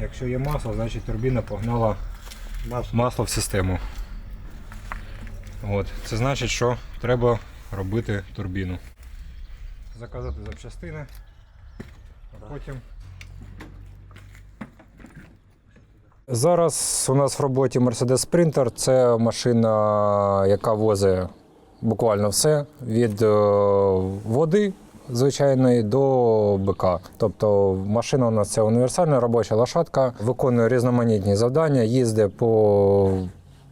Якщо є масло, значить турбіна погнала масло в систему. От. Це значить, що треба робити турбіну. Заказати запчастини, а потім. Зараз у нас в роботі Mercedes Sprinter. Це машина, яка возить буквально все від е, води звичайної до БК. Тобто машина у нас це універсальна робоча лошадка, виконує різноманітні завдання, їздить по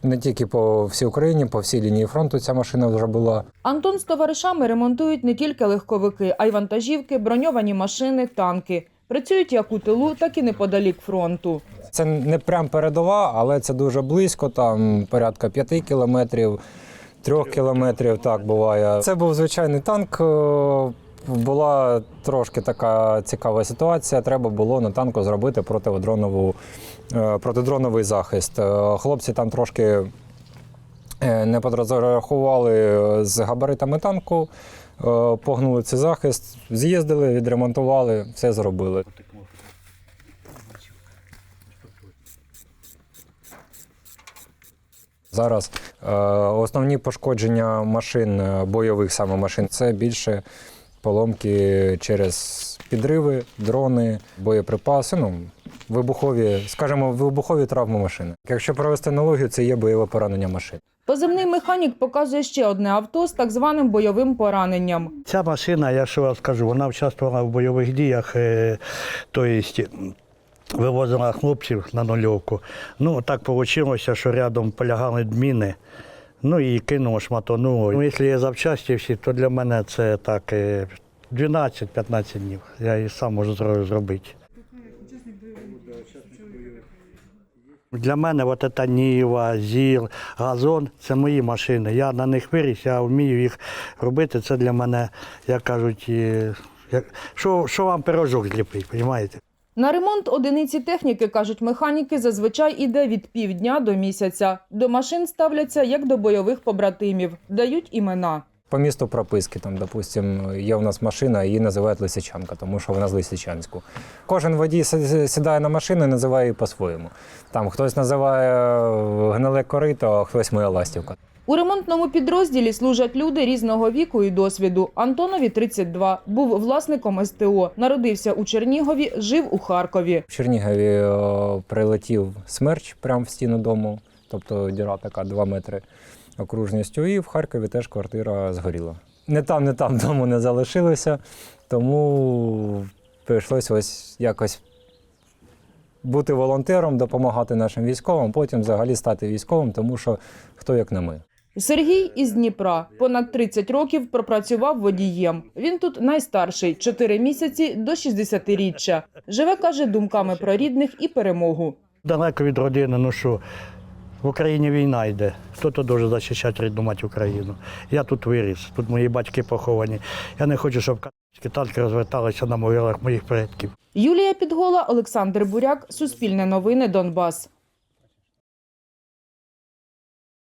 не тільки по всій Україні, по всій лінії фронту ця машина вже була. Антон з товаришами ремонтують не тільки легковики, а й вантажівки, броньовані машини, танки. Працюють як у тилу, так і неподалік фронту. Це не прям передова, але це дуже близько, там порядка 5 кілометрів, 3 кілометрів, так буває. Це був звичайний танк. Була трошки така цікава ситуація. Треба було на танку зробити протидронову, е, протидроновий захист. Е, Хлопці там трошки е, не подрозрахували з габаритами танку, погнули цей захист, з'їздили, відремонтували, все зробили. Зараз основні пошкодження машин, бойових саме машин, це більше поломки через підриви, дрони, боєприпаси, ну, вибухові, скажімо, вибухові травми машини. Якщо провести аналогію, це є бойове поранення машин. Позивний механік показує ще одне авто з так званим бойовим пораненням. Ця машина, я що вам скажу, вона участвувала в бойових діях, тобто вивозила хлопців на нульовку. Ну, так вийшло, що рядом полягали міни. Ну і кинув шматонуло. Ну, якщо є запчасті всі, то для мене це так е, 12-15 днів. Я і сам можу зро- зробити. Для мене от ця Ніва, ЗІЛ, Газон це мої машини. Я на них виріс, я вмію їх робити. Це для мене, як кажуть, е, як, що, що вам пирожок зліпить, розумієте? На ремонт одиниці техніки, кажуть механіки, зазвичай іде від півдня до місяця. До машин ставляться як до бойових побратимів, дають імена. По місту прописки, там, допустим, є у нас машина, її називають Лисичанка, тому що вона з Лисичанську. Кожен водій сідає на машину і називає її по-своєму. Там хтось називає е, гниле корито, а хтось моя ластівка. У ремонтному підрозділі служать люди різного віку і досвіду. Антонові 32, був власником СТО, народився у Чернігові, жив у Харкові. В Чернігові е, прилетів смерч прямо в стіну дому, тобто діра така 2 метри окружністю, і в Харкові теж квартира згоріла. Не там, не там дому не залишилося, тому прийшлося ось якось бути волонтером, допомагати нашим військовим, потім взагалі стати військовим, тому що хто як не ми. Сергій із Дніпра понад 30 років пропрацював водієм. Він тут найстарший 4 місяці до 60-річчя. Живе каже думками про рідних і перемогу. Далеко від родини, ну що, в Україні війна йде. Хто то дуже захищати рідну мать Україну? Я тут виріс, тут мої батьки поховані. Я не хочу, щоб танки розверталися на могилах моїх предків. Юлія Підгола, Олександр Буряк, Суспільне новини, Донбас.